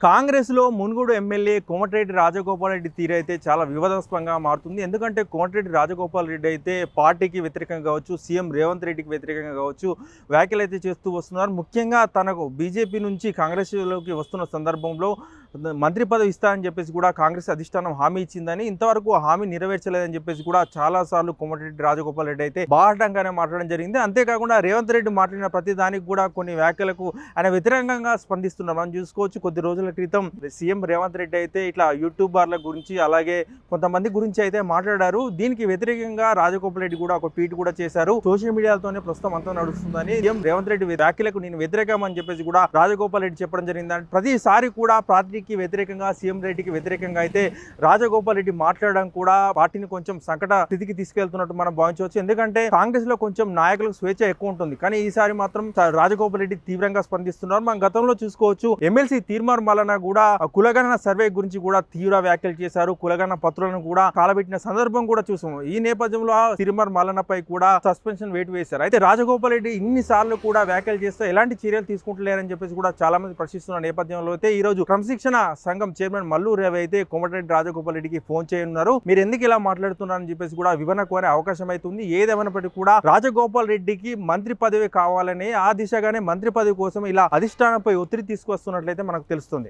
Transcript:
కాంగ్రెస్లో మునుగోడు ఎమ్మెల్యే కోమటిరెడ్డి రాజగోపాల్ రెడ్డి తీరైతే చాలా వివాదాస్పదంగా మారుతుంది. ఎందుకంటే కోమటిరెడ్డి రాజగోపాల్ రెడ్డి అయితే పార్టీకి వ్యతిరేకంగా కావచ్చు సీఎం రేవంత్ రెడ్డికి వ్యతిరేకంగా కావచ్చు వ్యాఖ్యలు అయితే చేస్తూ వస్తున్నారు. ముఖ్యంగా తనకు బీజేపీ నుంచి కాంగ్రెస్లోకి వస్తున్న సందర్భంలో మంత్రి పదవి ఇస్తానని చెప్పేసి కూడా కాంగ్రెస్ అధిష్టానం హామీ ఇచ్చిందని ఇంతవరకు హామీ నెరవేర్చలేదని చెప్పేసి కూడా చాలా సార్లు కోమటిరెడ్డి రాజగోపాల్ రెడ్డి అయితే బాహటంగానే మాట్లాడడం జరిగింది. అంతేకాకుండా రేవంత్ రెడ్డి మాట్లాడిన ప్రతి దానికి కూడా కొన్ని వ్యాఖ్యలకు ఆయన వ్యతిరేకంగా స్పందిస్తున్నారు మనం చూసుకోవచ్చు కొద్ది రోజుల క్రితం సీఎం రేవంత్ రెడ్డి అయితే ఇట్లా యూట్యూబర్ల గురించి అలాగే కొంతమంది గురించి అయితే మాట్లాడారు. దీనికి వ్యతిరేకంగా రాజగోపాల్రెడ్డి కూడా ఒక ట్వీట్ కూడా చేశారు. సోషల్ మీడియాతోనే ప్రస్తుతం అంతా నడుస్తుందని సీఎం రేవంత్ రెడ్డి వ్యాఖ్యలకు నేను వ్యతిరేకం అని చెప్పేసి కూడా రాజగోపాల్ రెడ్డి చెప్పడం జరిగింది ప్రతిసారి కూడా పార్టీకి వ్యతిరేకంగా సీఎం రెడ్డికి వ్యతిరేకంగా అయితే రాజగోపాల్ రెడ్డి మాట్లాడడం కూడా పార్టీని కొంచెం సంకట స్థితికి తీసుకెళ్తున్నట్టు మనం భావించవచ్చు. ఎందుకంటే కాంగ్రెస్లో కొంచెం నాయకులకు స్వేచ్ఛ ఎక్కువ ఉంటుంది. కానీ ఈసారి మాత్రం స- రాజగోపాల్ రెడ్డి తీవ్రంగా స్పందిస్తున్నారు. మనం గతంలో చూసుకోవచ్చు ఎమ్మెల్సీ తీర్మార్ మల్లన కూడా కులగణన సర్వే గురించి కూడా తీవ్ర వ్యాఖ్యలు చేశారు. కులగణన పత్రులను కూడా కాలబెట్టిన సందర్భం కూడా చూసాము. ఈ నేపథ్యంలో సిరిమర్ మలనపై కూడా సస్పెన్షన్ వేటు వేశారు. అయితే రాజగోపాల్ రెడ్డి ఇన్ని సార్లు కూడా వ్యాఖ్యలు చేస్తే ఎలాంటి చర్యలు తీసుకుంటలేరని చెప్పేసి కూడా చాలా మంది ప్రశ్నిస్తున్న నేపథ్యంలో అయితే ఈ రోజు క్రమశిక్షణ సంఘం చైర్మన్ మల్లు రవి అయితే కోమటిరెడ్డి రాజగోపాల్ రెడ్డికి ఫోన్ చేయనున్నారు. మీరు ఎందుకు ఇలా మాట్లాడుతున్నారని చెప్పేసి కూడా వివరణ కోరే అవకాశం అవుతుంది ఏదేమైనప్పటికీ కూడా రాజగోపాల్ రెడ్డికి మంత్రి పదవి కావాలని ఆ దిశగానే మంత్రి పదవి కోసం ఇలా అధిష్టానంపై ఒత్తిడి తీసుకొస్తున్నట్లయితే మనకు తెలుస్తుంది.